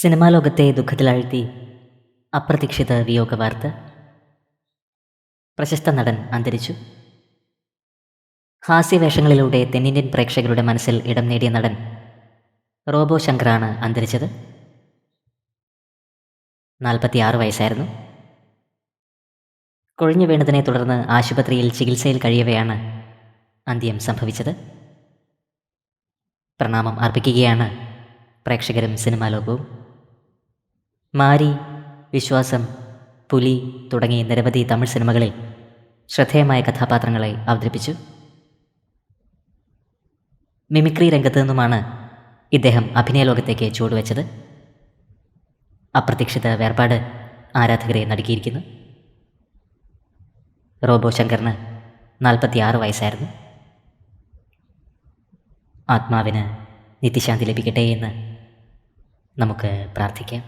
Cinema ലോകത്തെ ദുഃഖത്തിലാഴ്ത്തി അപ്രതീക്ഷിത വിയോഗ വാർത്ത പ്രശസ്ത നടൻ അന്തരിച്ചു. ഹാസ്യവേഷങ്ങളിലൂടെ തെന്നിന്ത്യൻ പ്രേക്ഷകരുടെ മനസ്സിൽ ഇടം നേടിയ നടൻ റോബോ ശങ്കറാണ് അന്തരിച്ചത്. നാൽപ്പത്തിയാറ് വയസ്സായിരുന്നു. കൊഴിഞ്ഞു വീണതിനെ തുടർന്ന് ആശുപത്രിയിൽ ചികിത്സയിൽ കഴിയവെയാണ് അന്ത്യം സംഭവിച്ചത്. പ്രണാമം അർപ്പിക്കുകയാണ് പ്രേക്ഷകരും സിനിമാ ലോകവും. മാരി വിശ്വാസം പുലി തുടങ്ങി നിരവധി തമിഴ് സിനിമകളിൽ ശ്രദ്ധേയമായ കഥാപാത്രങ്ങളെ അവതരിപ്പിച്ചു. മിമിക്രി രംഗത്ത് നിന്നുമാണ് ഇദ്ദേഹം അഭിനയ ലോകത്തേക്ക് ചുവടുവെച്ചത്. അപ്രതീക്ഷിത വേർപാട് ആരാധകരെ നടുക്കിയിരിക്കുന്നു. റോബോ ശങ്കറിന് നാൽപ്പത്തിയാറ് വയസ്സായിരുന്നു. ആത്മാവിന് നിത്യശാന്തി ലഭിക്കട്ടെ എന്ന് നമുക്ക് പ്രാർത്ഥിക്കാം.